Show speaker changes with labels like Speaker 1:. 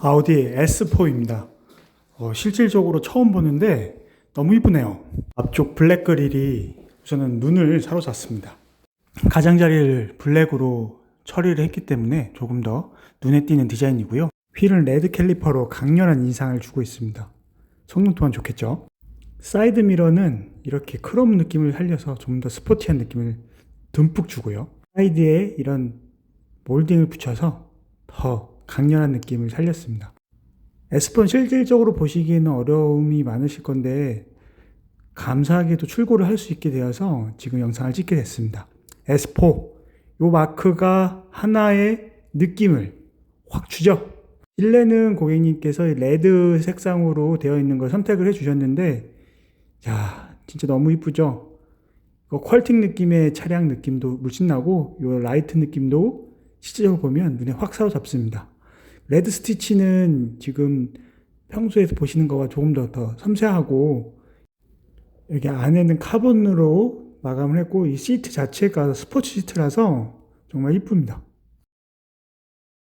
Speaker 1: 아우디 S4입니다. 어, 실질적으로 처음 보는데 너무 이쁘네요. 앞쪽 블랙 그릴이 우선은 눈을 사로잡습니다. 가장자리를 블랙으로 처리를 했기 때문에 조금 더 눈에 띄는 디자인이고요. 휠은 레드 캘리퍼로 강렬한 인상을 주고 있습니다. 성능 또한 좋겠죠. 사이드 미러는 이렇게 크롬 느낌을 살려서 좀 더 스포티한 느낌을 듬뿍 주고요. 사이드에 이런 몰딩을 붙여서 더 강렬한 느낌을 살렸습니다. S4는 실질적으로 보시기에는 어려움이 많으실 건데 감사하게도 출고를 할 수 있게 되어서 지금 영상을 찍게 됐습니다. S4 이 마크가 하나의 느낌을 확 주죠. 실내는 고객님께서 레드 색상으로 되어 있는 걸 선택을 해 주셨는데 야 진짜 너무 이쁘죠. 퀄팅 느낌의 차량 느낌도 물씬 나고 이 라이트 느낌도 실제적으로 보면 눈에 확 사로잡습니다. 레드 스티치는 지금 평소에서 보시는 거와 조금 더, 더 섬세하고 여기 안에는 카본으로 마감을 했고 이 시트 자체가 스포츠 시트라서 정말 이쁩니다.